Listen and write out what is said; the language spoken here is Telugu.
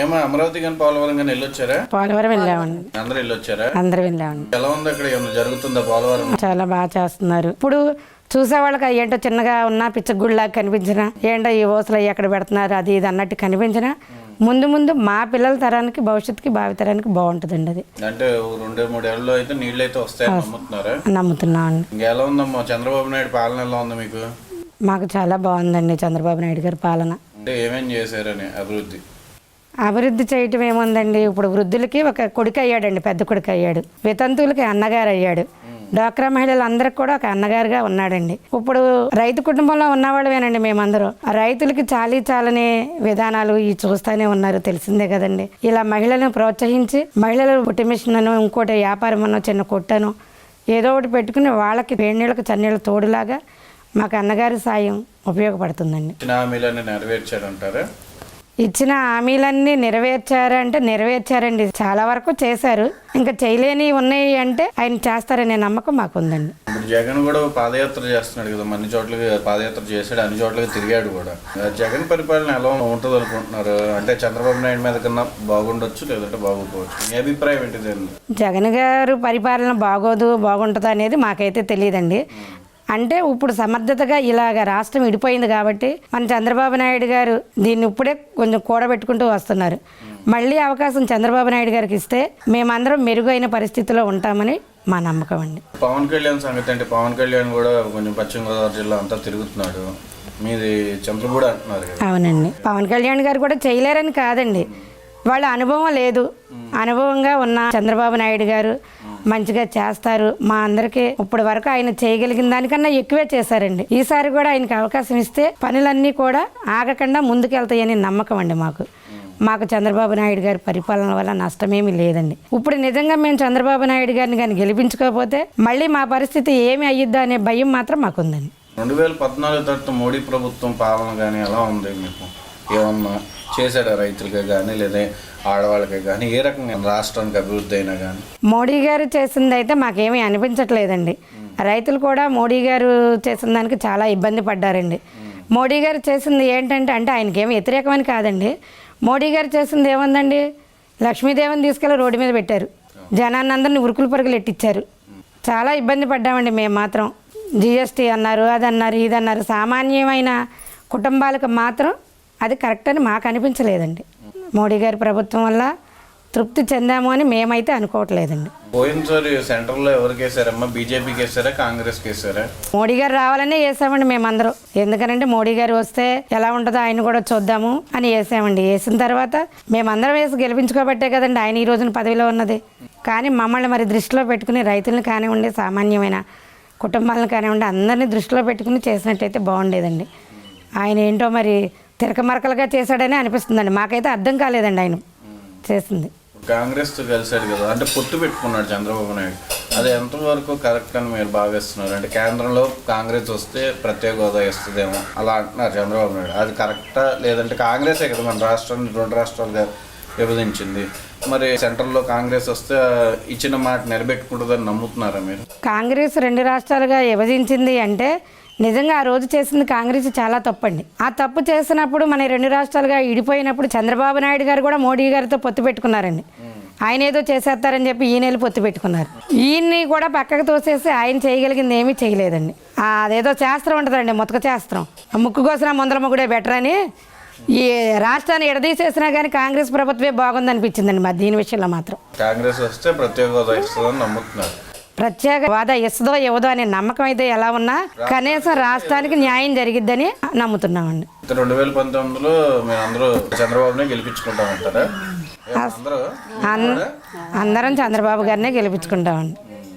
ఏమో అమరావతి కానీ పోలవరం కానీ వెళ్ళొచ్చారా? పోలవరం వెళ్ళామండి. అందరూ వెళ్ళొచ్చారా? అందరూ వెళ్ళామండి. ఎలా ఉంది అక్కడ? ఏమన్నా జరుగుతుందా పోలవరం? చాలా బాగా చేస్తున్నారు. ఇప్పుడు చూసే వాళ్ళకి ఏంటో చిన్నగా ఉన్న పిచ్చగుళ్ళలాగా కనిపించిన ఏంటో ఈ ఓసలు ఎక్కడ పెడుతున్నారు అది ఇది అన్నట్టు కనిపించిన ముందు ముందు మా పిల్లల తరానికి భవిష్యత్తుకి భావితరానికి బాగుంటుందండి అది. అంటే రెండే మూడేళ్ళలో అయితే నీళ్ళు అయితే వస్తాయని నమ్ముతున్నారా? ఇంకెలా ఉందమ్మా? చంద్రబాబు నాయుడు పాలన ఎలా ఉంది మీకు? మాకు చాలా బాగుందండి చంద్రబాబు నాయుడు గారి పాలన. అంటే ఏమేం చేశారని అభివృద్ధి? అభివృద్ధి చేయటం ఏముందండి? ఇప్పుడు వృద్ధులకి ఒక కొడుకు అయ్యాడండి పెద్ద కొడుకు అయ్యాడు. వితంతువులకి అన్నగారు అయ్యాడు. డ్వాక్రా మహిళలందరికి కూడా ఒక అన్నగారుగా ఉన్నాడండి. ఇప్పుడు రైతు కుటుంబంలో ఉన్నవాళ్ళమేనండి మేమందరం. రైతులకి చాలీ చాలని విధానాలు ఈ చూస్తూనే ఉన్నారు తెలిసిందే కదండి. ఇలా మహిళలను ప్రోత్సహించి మహిళలు మిషన్ ఇంకోటి వ్యాపారం చిన్న కొట్టను ఏదో ఒకటి పెట్టుకుని వాళ్ళకి వేడి నీళ్ళకి చన్నీళ్ళ తోడులాగా మాకు అన్నగారి సాయం ఉపయోగపడుతుందండి. ఇచ్చిన హామీలన్నీ నెరవేర్చారంటే నెరవేర్చారండి. చాలా వరకు చేశారు. ఇంకా చేయలేని ఉన్నాయి అంటే ఆయన చేస్తారనే నమ్మకం మాకు ఉందండి ఇప్పుడు జగన్ కూడా పాదయాత్ర చేస్తున్నాడు కదా అన్ని చోట్లకి పాదయాత్ర చేశాడు అన్ని చోట్లకి తిరిగాడు కూడా. జగన్ పరిపాలన ఎలా ఉంటుంది అనుకుంటున్నారు? అంటే చంద్రబాబు నాయుడు మీద కన్నా బాగుండొచ్చు లేదంటే బాగోపోవచ్చు మీ అభిప్రాయం ఏంటిది జగన్ గారు పరిపాలన బాగోదు బాగుంటుంది అనేది మాకైతే తెలియదండి. అంటే ఇప్పుడు సమర్థతగా ఇలాగ రాష్ట్రం విడిపోయింది కాబట్టి మన చంద్రబాబు నాయుడు గారు దీన్ని ఇప్పుడే కొంచెం కూడబెట్టుకుంటూ వస్తున్నారు. మళ్ళీ అవకాశం చంద్రబాబు నాయుడు గారికి ఇస్తే మేమందరం మెరుగైన పరిస్థితిలో ఉంటామని మా నమ్మకం అండి. పవన్ కళ్యాణ్ సంగతి అంటే పవన్ కళ్యాణ్ కూడా కొంచెం పశ్చిమ గోదావరి జిల్లా అంతా తిరుగుతున్నాడు. మీది అంటున్నారు అవునండి. పవన్ కళ్యాణ్ గారు కూడా చేయలేరని కాదండి. వాళ్ళ అనుభవం లేదు. అనుభవంగా ఉన్న చంద్రబాబు నాయుడు గారు మంచిగా చేస్తారు. మా అందరికీ ఇప్పటి వరకు ఆయన చేయగలిగిన దానికన్నా ఎక్కువే చేశారండి. ఈసారి కూడా ఆయనకి అవకాశం ఇస్తే పనులన్నీ కూడా ఆగకుండా ముందుకెళ్తాయని నమ్మకం అండి మాకు. మాకు చంద్రబాబు నాయుడు గారి పరిపాలన వల్ల నష్టమేమీ లేదండి. ఇప్పుడు నిజంగా మేము చంద్రబాబు నాయుడు గారిని కానీ గెలిపించుకోకపోతే మళ్ళీ మా పరిస్థితి ఏమి అయ్యిద్దా అనే భయం మాత్రం మాకుందండి. రెండు వేల పద్నాలుగు తర్వాత మోడీ ప్రభుత్వం పాలన కానీ ఎలా ఉంది మీకు? ఏమన్నా చేశారా రైతులకే కానీ లేదా ఆడవాళ్ళకే కానీ ఏ రకంగా రాష్ట్రానికి అభివృద్ధి అయినా కానీ మోడీ గారు చేసింది అయితే మాకేమీ అనిపించట్లేదండి. రైతులు కూడా మోడీ గారు చేసిన దానికి చాలా ఇబ్బంది పడ్డారండి. మోడీ గారు చేసింది ఏంటంటే అంటే ఆయనకి ఏమి వ్యతిరేకమని కాదండి. మోడీ గారు చేసింది ఏముందండి? లక్ష్మీదేవిని తీసుకెళ్ళి రోడ్డు మీద పెట్టారు. జనాన్ని అందరిని ఉరుకులు పరుగులు ఎట్టించారు చాలా ఇబ్బంది పడ్డామండి మేము మాత్రం. జిఎస్టీ అన్నారు అది అన్నారు ఇది అన్నారు సామాన్యమైన కుటుంబాలకు మాత్రం అది కరెక్ట్ అని మాకు అనిపించలేదండి. మోడీ గారి ప్రభుత్వం వల్ల తృప్తి చెందాము అని మేమైతే అనుకోవట్లేదండి. పోయినసారి సెంటర్లో ఎవరికి వేసారమ్మా బీజేపీకి వేసారా కాంగ్రెస్కి వేసారా మోడీ గారు రావాలనే వేసామండి మేమందరం. ఎందుకనంటే మోడీ గారు వస్తే ఎలా ఉంటుందో ఆయన కూడా చూద్దాము అని వేసామండి. వేసిన తర్వాత మేమందరం వేసి గెలిపించుకోబట్టే కదండి ఆయన ఈ రోజున పదవిలో ఉన్నది. కానీ మమ్మల్ని మరి దృష్టిలో పెట్టుకుని రైతులను కానివ్వండి సామాన్యమైన కుటుంబాలను కానివ్వండి అందరినీ దృష్టిలో పెట్టుకుని చేసినట్టయితే బాగుండేదండి. ఆయన ఏంటో మరి తిరకమరకలుగా చేశాడని అనిపిస్తుందండి. మాకైతే అర్థం కాలేదండి ఆయన చేసింది. కాంగ్రెస్తో కలిసాడు కదా. అంటే పొత్తు పెట్టుకున్నాడు చంద్రబాబు నాయుడు. అది ఎంతవరకు కరెక్ట్ అని మీరు భావిస్తున్నారు? అంటే కేంద్రంలో కాంగ్రెస్ వస్తే ప్రత్యేక హోదా ఇస్తుందేమో అలా అంటున్నారు చంద్రబాబు నాయుడు. అది కరెక్టా? లేదంటే కాంగ్రెసే కదా మన రాష్ట్రాన్ని రెండు రాష్ట్రాలుగా విభజించింది. మరి సెంట్రల్లో కాంగ్రెస్ వస్తే ఇచ్చిన మాట నిలబెట్టుకుంటుందని నమ్ముతున్నారా మీరు? కాంగ్రెస్ రెండు రాష్ట్రాలుగా విభజించింది అంటే నిజంగా ఆ రోజు చేసింది కాంగ్రెస్ చాలా తప్పండి. ఆ తప్పు చేసినప్పుడు మన రెండు రాష్ట్రాలుగా ఇడిపోయినప్పుడు చంద్రబాబు నాయుడు గారు కూడా మోడీ గారితో పొత్తు పెట్టుకున్నారండి. ఆయన ఏదో చేసేస్తారని చెప్పి ఈయన వెళ్ళి పొత్తు పెట్టుకున్నారు. ఈయన్ని కూడా పక్కకు తోసేసి ఆయన చేయగలిగింది ఏమీ చేయలేదండి. అదేదో శాస్త్రం ఉంటుందండి ముతక శాస్త్రం. ఆ ముక్కు కోసిన ముందర ముగ్గుడే బెటర్ అని ఈ రాష్ట్రాన్ని ఎడదీసేసినా కానీ కాంగ్రెస్ ప్రభుత్వమే బాగుందనిపించిందండి మా దీని విషయంలో మాత్రం. కాంగ్రెస్ వస్తే ప్రత్యేక హోదా ఇస్తుందని నమ్ముతున్నారు. ప్రత్యేక వాదా ఇస్తుందో ఇవ్వదో అనే నమ్మకం అయితే ఎలా ఉన్నా కనీసం రాష్ట్రానికి న్యాయం జరిగిద్దని నమ్ముతున్నామండి. రెండు వేల పంతొమ్మిదిలో మీరు అందరూ చంద్రబాబునే గెలిపించుకుంటామంటారా? అందరం చంద్రబాబు గారినే గెలిపించుకుంటామండి.